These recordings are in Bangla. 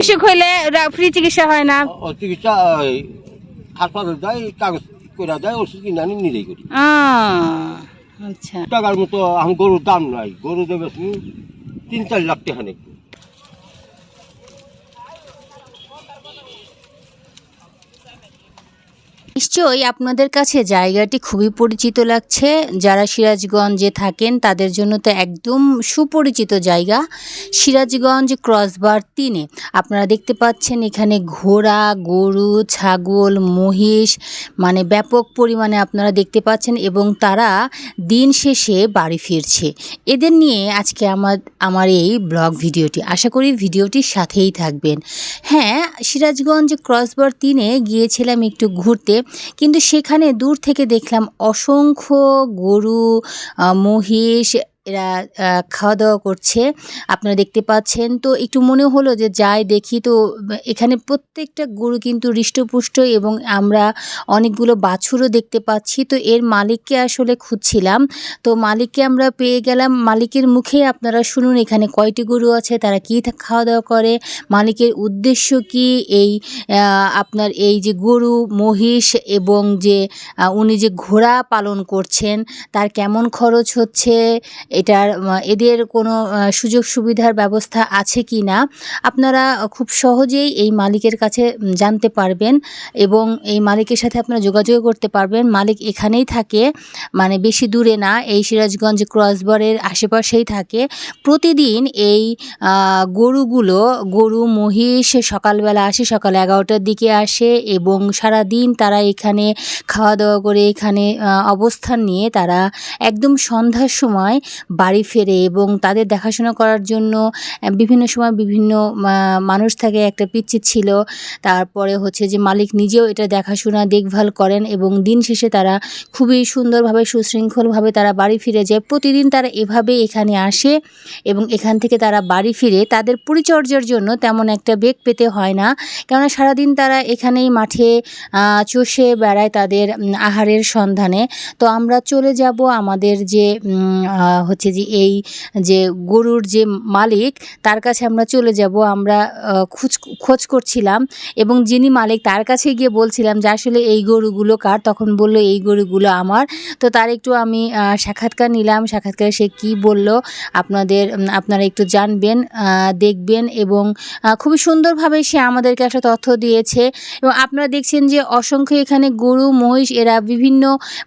অসুখ হইলে ফ্রি চিকিৎসা হয় না? ও চিকিৎসা হাসপাতাল যায় কাগজ করে যায় ওষুধ কিনে আনি নিজেই করি। আচ্ছা। টাকার মতো আমি গরুর দাম নাই। গরু দেবে তিন চার লাখ টাকা নাকি। নিশ্চয়ই আপনাদের কাছে জায়গাটি খুবই পরিচিত লাগছে। যারা সিরাজগঞ্জে থাকেন, তাদের জন্য তো একদম সুপরিচিত জায়গা। সিরাজগঞ্জ ক্রসবার তিনে। আপনারা দেখতে পাচ্ছেন এখানে ঘোড়া, গরু, ছাগল, মহিষ মানে ব্যাপক পরিমাণে আপনারা দেখতে পাচ্ছেন এবং তারা দিন শেষে বাড়ি ফিরছে। এদের নিয়ে আজকে আমার আমার এই ব্লগ ভিডিওটি। আশা করি ভিডিওটির সাথেই থাকবেন। হ্যাঁ সিরাজগঞ্জ ক্রসবার তিনে গিয়েছিলাম একটু ঘুরতে। কিন্তু সেখানে দূর থেকে দেখলাম অসংখ্য গরু মহিষ এরা খাওয়া দাওয়া করছে। আপনারা দেখতে পাচ্ছেন। তো একটু মনে হলো যে যাই দেখি, তো এখানে প্রত্যেকটা গরু কিন্তু হৃষ্টপুষ্ট এবং আমরা অনেকগুলো বাছুরও দেখতে পাচ্ছি। তো এর মালিককে আসলে খুঁজছিলাম। তো মালিককে আমরা পেয়ে গেলাম। মালিকের মুখে আপনারা শুনুন, এখানে কয়টি গরু আছে, তারা কী খাওয়া দাওয়া করে? মালিকের উদ্দেশ্য কি? এই আপনার এই যে গরু, মহিষ এবং যে উনি যে ঘোড়া পালন করছেন, তার কেমন খরচ হচ্ছে? এটার এদের কোনো সুযোগ সুবিধার ব্যবস্থা আছে কি না, আপনারা খুব সহজেই এই মালিকের কাছে জানতে পারবেন এবং এই মালিকের সাথে আপনারা যোগাযোগ করতে পারবেন। মালিক এখানেই থাকে মানে বেশি দূরে না, এই সিরাজগঞ্জ ক্রসবারের আশেপাশেই থাকে। প্রতিদিন এই গরুগুলো, গরু, মহিষ সকালবেলা আসে, সকাল এগারোটার দিকে আসে এবং সারা দিন তারা এখানে খাওয়া দাওয়া করে, এখানে অবস্থান নিয়ে তারা একদম সন্ধ্যার সময় বাড়ি ফেরে এবং তাদের দেখাশোনা করার জন্য বিভিন্ন সময় বিভিন্ন মানুষ থাকে, একটা পিচ্ছি ছিল। তারপরে হচ্ছে যে মালিক নিজেও এটা দেখাশোনা, দেখভাল করেন এবং দিন শেষে তারা খুবই সুন্দরভাবে, সুশৃঙ্খলভাবে তারা বাড়ি ফিরে যায়। প্রতিদিন তারা এভাবে এখানে আসে এবং এখান থেকে তারা বাড়ি ফিরে। তাদের পরিচর্যার জন্য তেমন একটা বেগ পেতে হয় না। কেননা সারাদিন তারা এখানেই মাঠে চষে বেড়ায় তাদের আহারের সন্ধানে। তো আমরা চলে যাব আমাদের যে হচ্ছে যে এই যে গরুর যে মালিক, তার কাছে আমরা চলে যাব, আমরা খোঁজ খোঁজ করছিলাম এবং যিনি মালিক তার কাছে গিয়ে বলছিলাম যে আসলে এই গরুগুলো কার? তখন বলল, এই গরুগুলো আমার। তো তার একটু আমি সাক্ষাৎকার নিলাম, সাক্ষাৎকারে সে কি বলল, আপনাদের আপনারা একটু জানবেন দেখবেন এবং খুবই সুন্দরভাবে সে আমাদেরকে একটা তথ্য দিয়েছে এবং আপনারা দেখছেন যে অসংখ্য এখানে গরু, মহিষ, এরা বিভিন্ন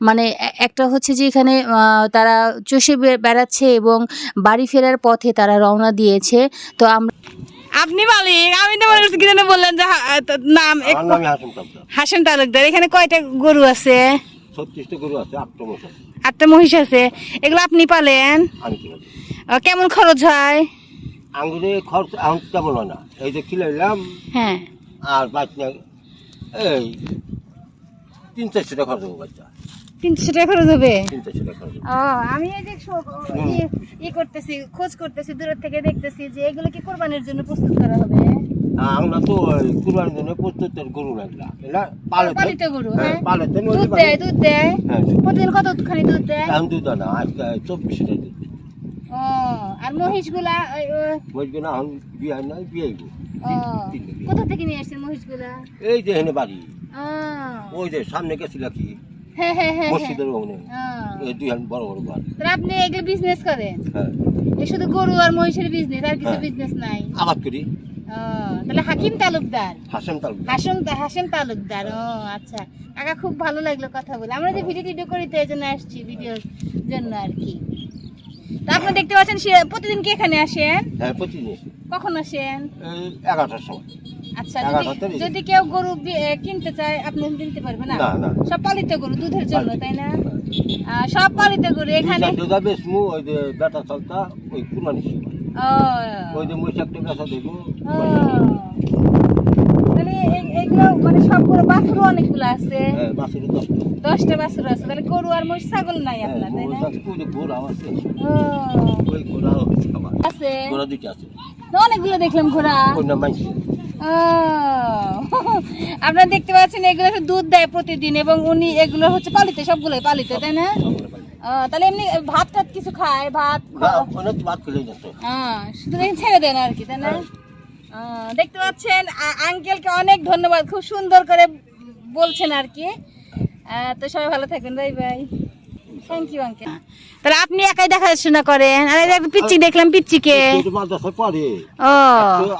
মানে একটা হচ্ছে যে এখানে তারা চষে বেড়াচ্ছে এবং বাড়ি ফেরার পথে তারা রওনা দিয়েছে। তো আমরা আপনি মালিক আমি তো মনে করছি কি জানি বললেন যে নাম হাসেন তালুকদার। এখানে কয়টা গরু আছে? ছত্রিশটা গরু আছে আটটা মহিষ আছে। এগুলো আপনি পালেন? কেমন খরচ হয়? আঙুরে খরচ এখন তেমন হয় না। এই যে খিলাইলাম হ্যাঁ। আর বাচ্চা এই তিন চারশো টাকা খরচ হবে বাচ্চা। তিনশো টাকা খরচ হবে। ও আমি এই যে ই- করতেছি খোঁজ করতেছি দূরের থেকে দেখতেছি যে এগুলো কি কোরবানির জন্য প্রস্তুত করা হবে? আমরা তো কুরবানির জন্য প্রস্তুতের গরু লাগলা এটা পালেতে গরু হ্যাঁ হ্যাঁ। দুধ দেয় দুধ দেয়। হ্যাঁ প্রতিদিন কতখানি দুধ দেয়? এখন দুধ না আজকে চব্বিশটা দুধ ও আর মহিষগুলা এখন বিয়ে বিয়ে কোথা থেকে নিয়ে আসছেন এই যে এখানে বাড়ি। ওই যে সামনে গেছিল কি? মসজিদের ওখানে এই দুই হাত বড় বড় বাড়ি আপনি এগুলো বিজনেস করেন? হ্যাঁ। এই শুধু গরু আর মহিষের বিজনেস আর কিছু হ্যাঁ। বিজনেস নাই? আবাদ করি। তাহলে হাকিম তালুকদার? হাসেম তাল হাসম হাসেম তালুকদার ও আচ্ছা। কাকা খুব ভালো লাগল কথা বলে। আমরা যে ভিডিও টিডিও করি তো এই জন্য আসছি ভিডিওর জন্য আর কি। তো আপনি দেখতে পাচ্ছেন সে- প্রতিদিন কি এখানে আসেন? হ্যাঁ প্রতিদিন কখন আসেন? এগারোটার সময়। আচ্ছা যদি যদি কেউ গরু কিনতে চায় আপনি কিনতে পারবেন না? সব পালিত গরু দুধের জন্য তাই না? সব পালিত গরু এখানে দুধা বেশমু ওই যে বেটা চালতা ওই কুরবানি ওই যে মহিষাকটা বেচা দেবো তাহলে মানে সবগুলো বাছুরও অনেকগুলো আছে। হ্যাঁ দশটা। বাছুর আছে তাহলে গরু আর মহিষ ছাগল নাই হ্যাঁ আপনার তাই না? আছে ঘোড়া দুইটা আছে অনেকগুলো দেখলাম ঘোড়া। আপনারা দেখতে পাচ্ছেন এগুলো দুধ দেয় প্রতিদিন এবং উনি এগুলো হচ্ছে পালিত সবগুলোই পালিত তাই না? তাহলে এমনি ভাত টাত কিছু খায় ভাত হ্যাঁ শুধু ছেড়ে দেন আর কি তাই না? দেখতে পাচ্ছেন আঙ্কেলকে অনেক ধন্যবাদ খুব সুন্দর করে বলছেন আর কি। তো সবাই ভালো থাকবেন bye bye. Thank you uncle তাহলে আপনি একাই দেখাশোনা করেন? আর পিচ্চি দেখলাম পিচ্চিকে কিন্তু মাদ্রাসায় পড়ে ও।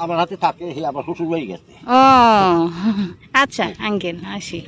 আমার হাতে থাকে আমার শ্বশুর বাড়ি গেছে। ও। আচ্ছা আঙ্কেল আসি।